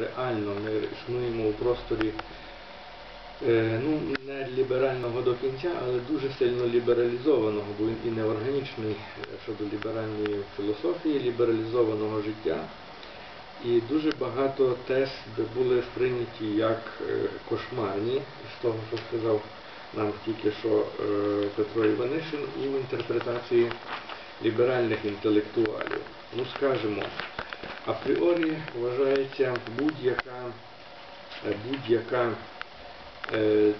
реально ми існуємо у просторі е, ну, не ліберального до кінця, але дуже сильно лібералізованого, бо він і неорганічний е, щодо ліберальної філософії, лібералізованого життя. І дуже багато тез були сприйняті як е, кошмарні з того, що сказав нам тільки що Петро Іванишин у інтерпретації ліберальних інтелектуалів. Ну, скажімо, апріорі вважається будь-яка е, будь-яка е,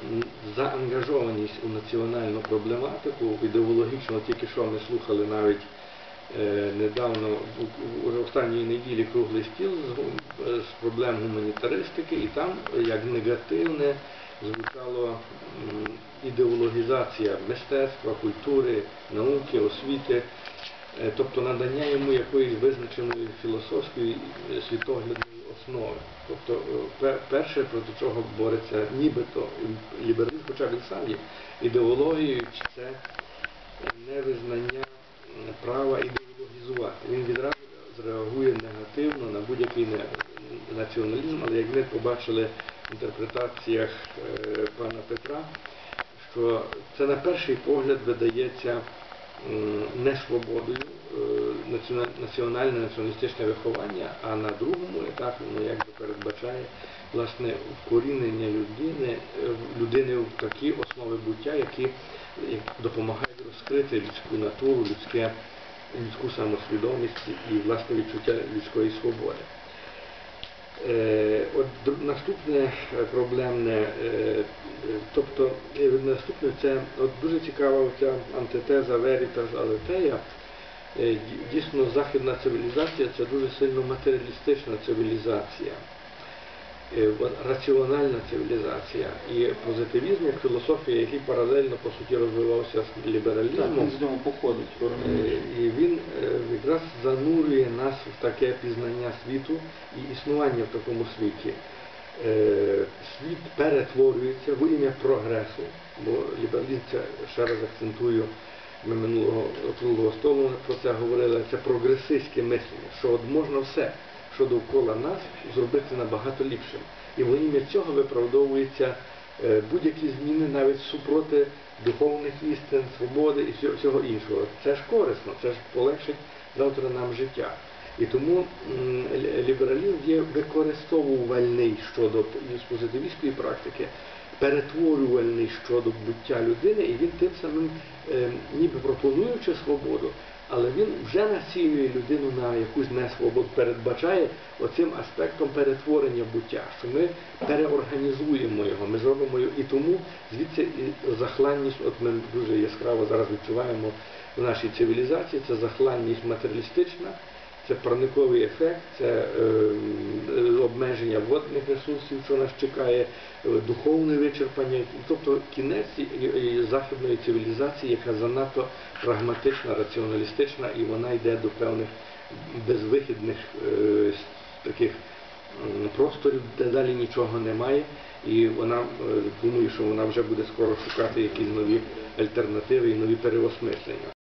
заангажованість у національну проблематику, ідеологічно, тільки що ми слухали навіть е, недавно, у- останньої неділі круглий стіл з, з проблем гуманітаристики, і там як негативне звучало ідеологізація мистецтва, культури, науки, освіти, тобто надання йому якоїсь визначеної філософської е, світоглядної основи. Тобто е, перше, проти чого бореться нібито лібералізм, хоча він сам є ідеологією, це невизнання права ідеологізувати. Він відразу зреагує негативно на будь-який націоналізм, але як ми побачили в інтерпретаціях е, пана Петра, що це на перший погляд видається не свободою е, національне націоналістичне виховання, а на другому етапі воно якби передбачає власне вкорінення людини, е, людини в такі основи буття, які допомагають розкрити людську натуру, людське, людську самосвідомість і власне відчуття людської свободи. Е, От наступне е, проблемне, е, тобто наступне це от дуже цікава ця антитеза Veritas. Е, Дійсно, західна цивілізація це дуже сильно матеріалістична цивілізація, раціональна цивілізація. І позитивізм як філософія, який паралельно по суті розвивався з Так, лібералізмом. він з нього походить. І він якраз занурює нас в таке пізнання світу і існування в такому світі. Е, Світ перетворюється в ім'я прогресу, бо лібералізм, це ще раз акцентую, ми минулого круглого столу про це говорили, це прогресистське мислення, що от можна все, що довкола нас, зробити набагато ліпшим. І в ім'я цього виправдовується е, будь-які зміни навіть супроти духовних істин, свободи і всього іншого. Це ж корисно, це ж полегшить завтра нам життя. І тому лібералізм є використовувальний щодо позитивістської практики, перетворювальний щодо буття людини, і він тим самим, е, ніби пропонуючи свободу, але він вже націлює людину на якусь несвободу, передбачає оцим аспектом перетворення буття, що ми переорганізуємо його, ми зробимо його. І тому звідси і захланність, от ми дуже яскраво зараз відчуваємо в нашій цивілізації, це захланність матеріалістична, це парниковий ефект, це е, е, обмеження водних ресурсів, що нас чекає, е, духовне вичерпання, тобто кінець західної цивілізації, яка занадто прагматична, раціоналістична, і вона йде до певних безвихідних е, таких просторів, де далі нічого немає, і вона е, думаю, що вона вже буде скоро шукати якісь нові альтернативи і нові переосмислення.